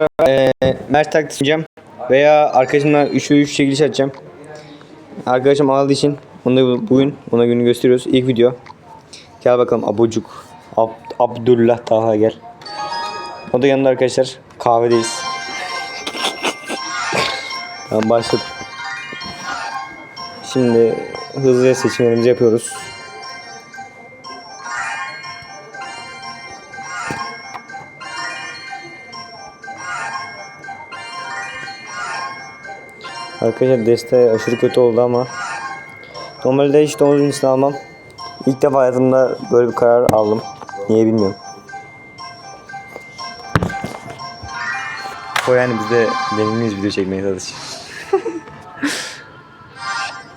Ee, Mert taklit yapacağım. Veya arkadaşımla 3 ve 3 çekiliş açacağım. Arkadaşım aldığı için onu bugün ona günü gösteriyoruz. İlk video. Gel bakalım abocuk. Ab Abdullah Taha gel. O da yanında arkadaşlar. Kahvedeyiz. Tamam başladık. Şimdi hızlıca seçimlerimizi yapıyoruz. Arkadaşlar desteği aşırı kötü oldu ama normalde hiç domuz cinsini almam. İlk defa hayatımda böyle bir karar aldım. Niye bilmiyorum. O yani biz de deneyimliyiz video çekmeye çalışıyoruz.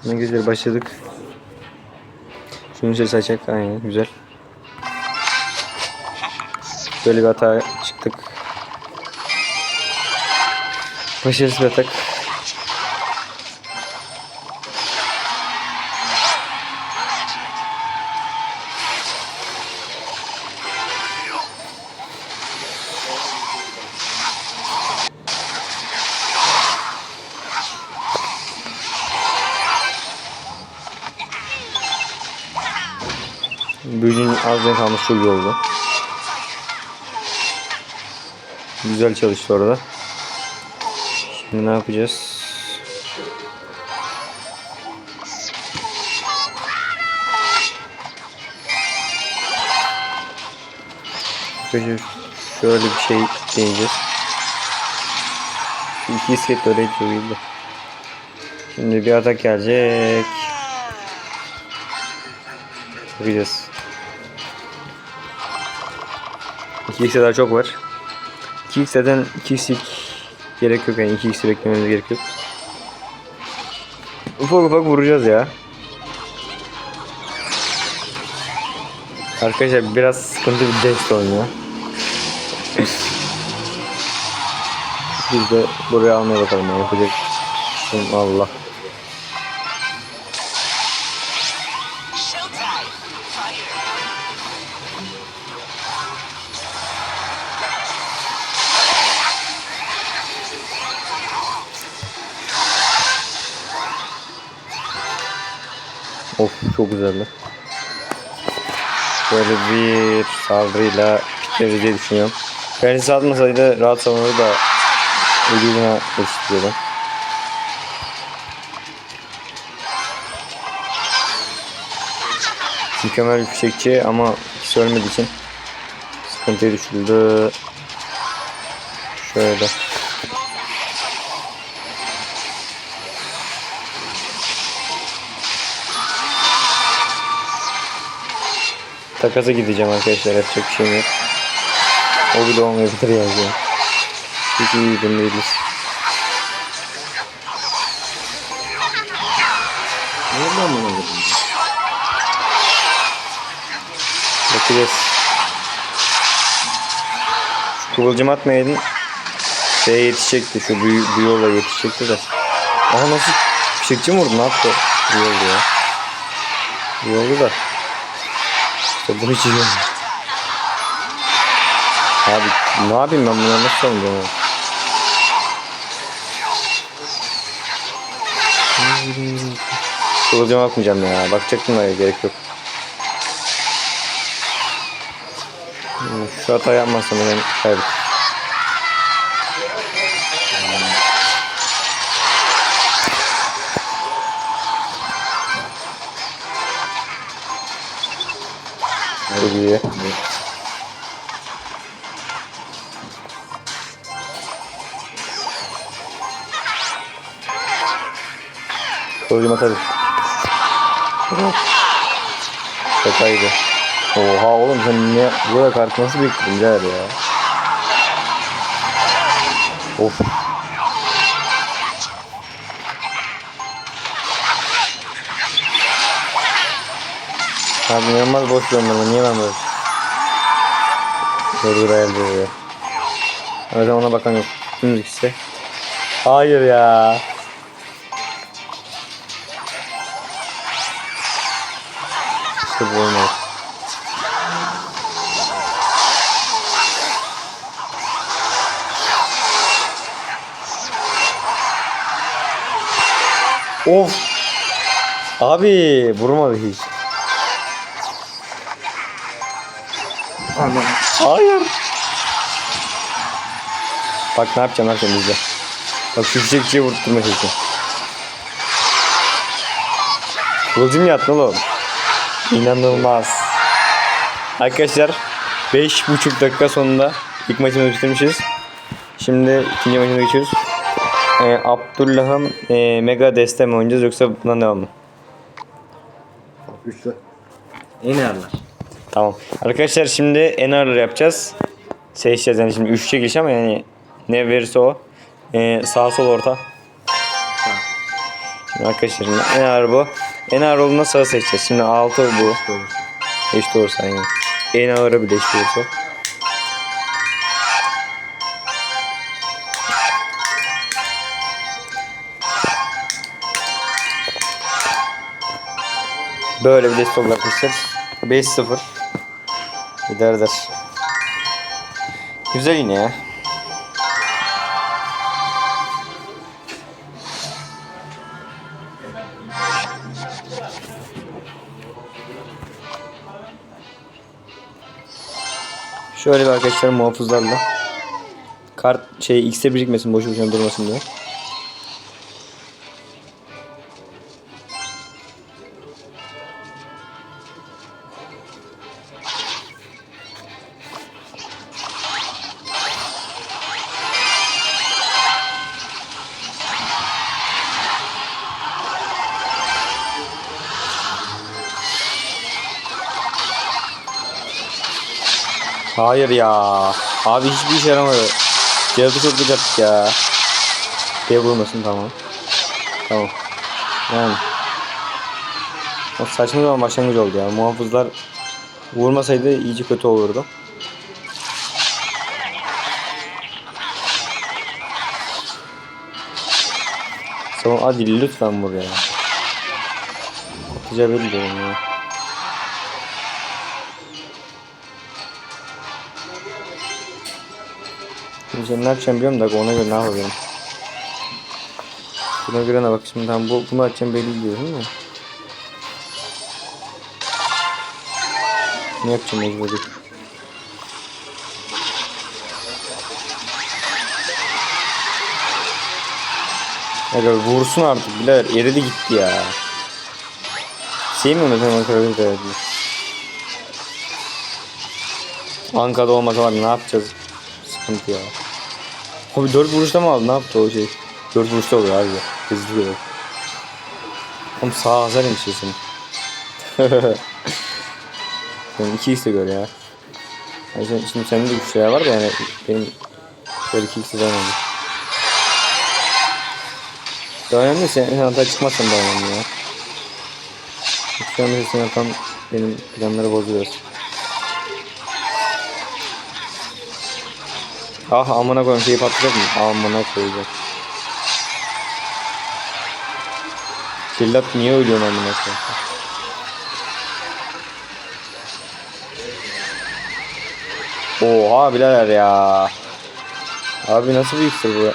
ne güzel başladık. Şunu ses açacak aynen güzel. Böyle bir hata çıktık. Başarısız bir atak. Büyücünün renk kalmış çok iyi oldu. Güzel çalıştı orada. Şimdi ne yapacağız? Arkadaşlar şöyle bir şey deneyeceğiz. Şu iki iskelet öyleydi çok. Şimdi bir atak gelecek. Bakacağız. 2x'e daha çok var. 2x zaten 2x'lik gerek yok yani 2x'i beklememiz gerek yok. Ufak ufak vuracağız ya. Arkadaşlar biraz sıkıntı bir dest oynuyor. Biz de buraya almaya bakalım ya yapacak. Şimdi Allah. Çok güzeldi. Böyle bir saldırıyla bitiririz diye düşünüyorum. Kendisi atmasaydı rahat savunurdu da ucuzuna eşitliyordu. Mükemmel bir fişekçi ama ikisi ölmediği için sıkıntıya düşürdü. Şöyle. Takasa gideceğim arkadaşlar yapacak bir şeyim yok. O bile olmayabilir yani. Hiç iyi durum değiliz. Nereden bana vurdun? Bakacağız. Şu kıvılcım atmayaydın. Şeye yetişecekti. Şu büyü, büyü olaya yetişecekti de. Aha nasıl fişekçi mi vurdu? Ne yaptı? İyi oldu ya. İyi oldu da. İşte bunu olmadı. Abi ne yapayım ben bunu nasıl savunacağım ya? Kıvılcım atmayacağım ya. Bakacaktım da gerek yok. Şu hata yapmazsam ben kaybettim. Çok iyi. Kıvılcım atarız. Şakaydı. Oha oğlum sen ne bu kadar kartı nasıl biriktirdin ya? Of. Abi normal boş yorumlarını niye ben böyle? Dur dur ayar duruyor. O yüzden ona bakan yok. Dümdüz ikisi. Hayır ya. İşte bu oyunu. Of. Abi vurmadı hiç. Anam. Hayır. Bak ne yapacağım ne yapacağım izle. Bak şu çiçekçiye vurtturma sesi. Kılıcım yattı oğlum. İnanılmaz. Arkadaşlar 5,5 dakika sonunda ilk maçımızı bitirmişiz. Şimdi ikinci maçımıza geçiyoruz. Ee, Abdullah'ım e, mega deste mi oynayacağız yoksa bundan devam mı? Üçlü. En ağırlar. Tamam. Arkadaşlar şimdi en ağırları yapacağız. Seçeceğiz yani şimdi 3 çekiliş ama yani ne verirse o. Ee, sağ sol orta. Şimdi arkadaşlar şimdi en ağır bu. En ağır olduğunda sağı seçeceğiz. Şimdi 6 bu. Eşit olursa yani. En ağırı bile eşit olursa. Böyle bir destek oldu arkadaşlar. 5-0. İdare eder. Güzel yine ya. Şöyle bir arkadaşlar muhafızlarla. Kart şey X'e birikmesin boşu boşuna durmasın diye. Hayır ya. Abi hiçbir işe yaramadı. Cihazı çok güç attık ya. Diye vurmasın tamam. Tamam. Yani. O saçma zaman başlangıç oldu ya. Muhafızlar vurmasaydı iyice kötü olurdu. Tamam hadi lütfen vur ya. Atacağı belli ya. Şimdi ne yapacağım biliyorum da ona göre ne yapabilirim. Buna göre ne bak şimdi ben bu, bunu açacağım belli diyorum değil mi? Ne yapacağım mecburi? Aga vursun artık birader eridi gitti ya. Sevmiyorum ben Ankara'yı da Ankara'da olmasa var ne yapacağız? Sıkıntı ya. Abi 4 vuruşta mı aldı? Ne yaptı o şey? 4 vuruşta oluyor abi. Hızlı oluyor. Oğlum sağ hasar yemişsin. Sen 2 x de gör ya. Yani şimdi, şimdi senin de güçler var da yani benim böyle 2 x de olmadı. Daha önemli sen hata çıkmazsan daha ya. Şu an sen yapan benim planları bozuyoruz. Ah amına koyayım şeyi patlayacak mı? Amına koyacak. Killat niye ölüyorsun amına koyayım? Oha birader ya. Abi nasıl bir iksir bu ya?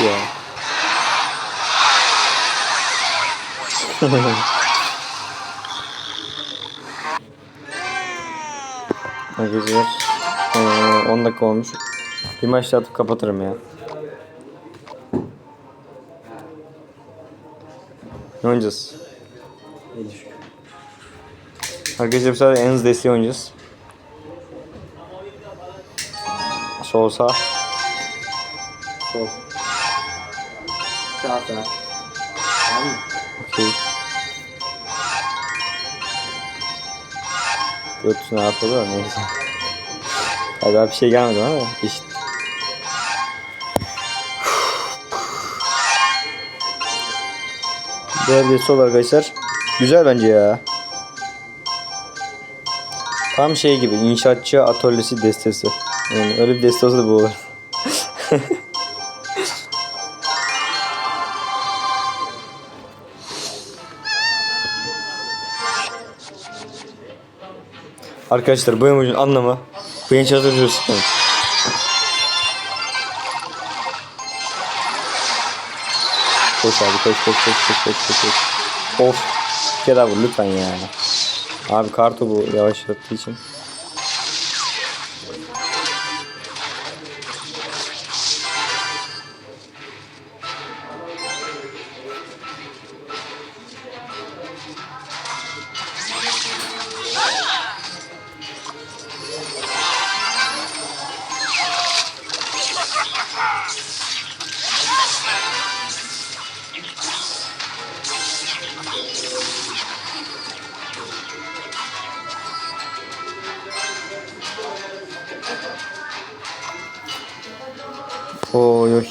Ya. Arkadaşlar eee, 10 dakika olmuş. Bir maç atıp kapatırım ya. Ne oynayacağız? Arkadaşlar bu sefer en hızlı desteği oynayacağız. Sol sağ. Sol. Sağ sağ. Tamam mı? Okey. Götüne atladı da neyse. Ya bir şey gelmedi ama işte. Bir sol arkadaşlar. Güzel bence ya. Tam şey gibi inşaatçı atölyesi destesi. Yani öyle bir deste olsa bu olur. Arkadaşlar bu emojinin anlamı beni çalıştırıyoruz. Koş abi koş koş koş koş koş koş. koş. Of. Bir kere daha vur lütfen ya. Abi kartopu yavaşlattığı için. Oy oy.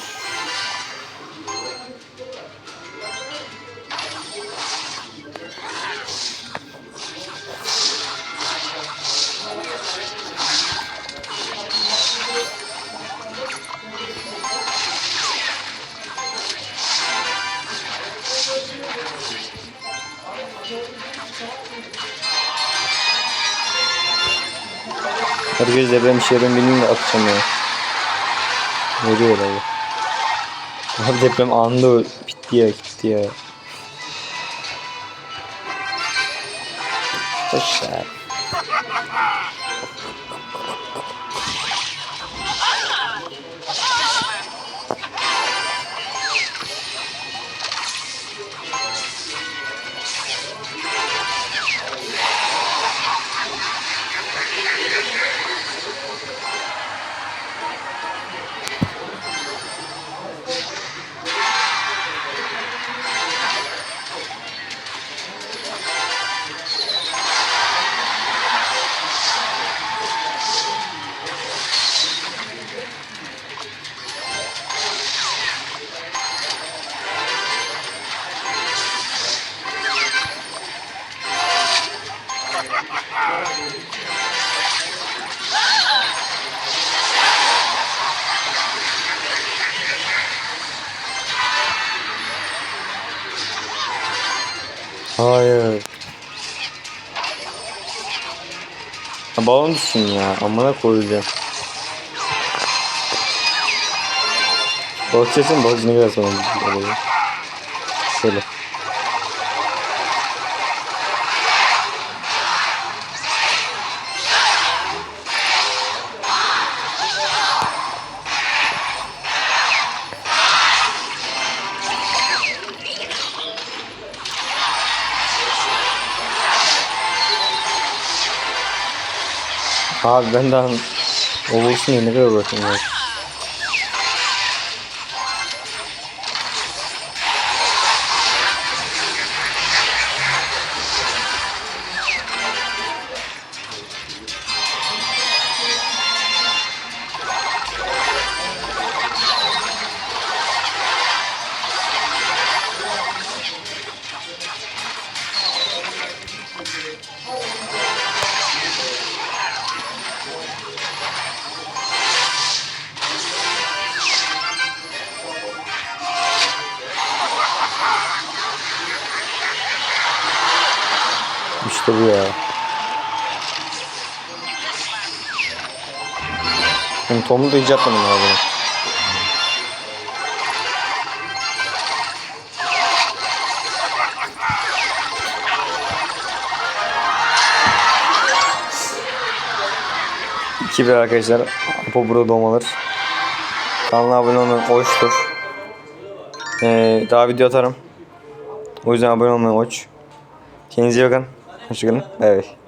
Herkes de ben bir şeyden bileyim de atacağım ya. Diyor abi? Abi deprem anında bitti ya gitti ya. Boşver. Hayır. Ha, balon düşsün ya. Amına koyacağım. Balık sesin balık ne kadar sonra. Şöyle. Abi ben daha o ya ne kadar uğraşıyorum Şimdi Tom'u da hiç yapmadım abi. İki bir arkadaşlar. Apo burada doğmalar. Kanala abone olmayı hoştur. Ee, daha video atarım. O yüzden abone olmayı hoş. Kendinize iyi bakın. Hoşçakalın. Bay bay.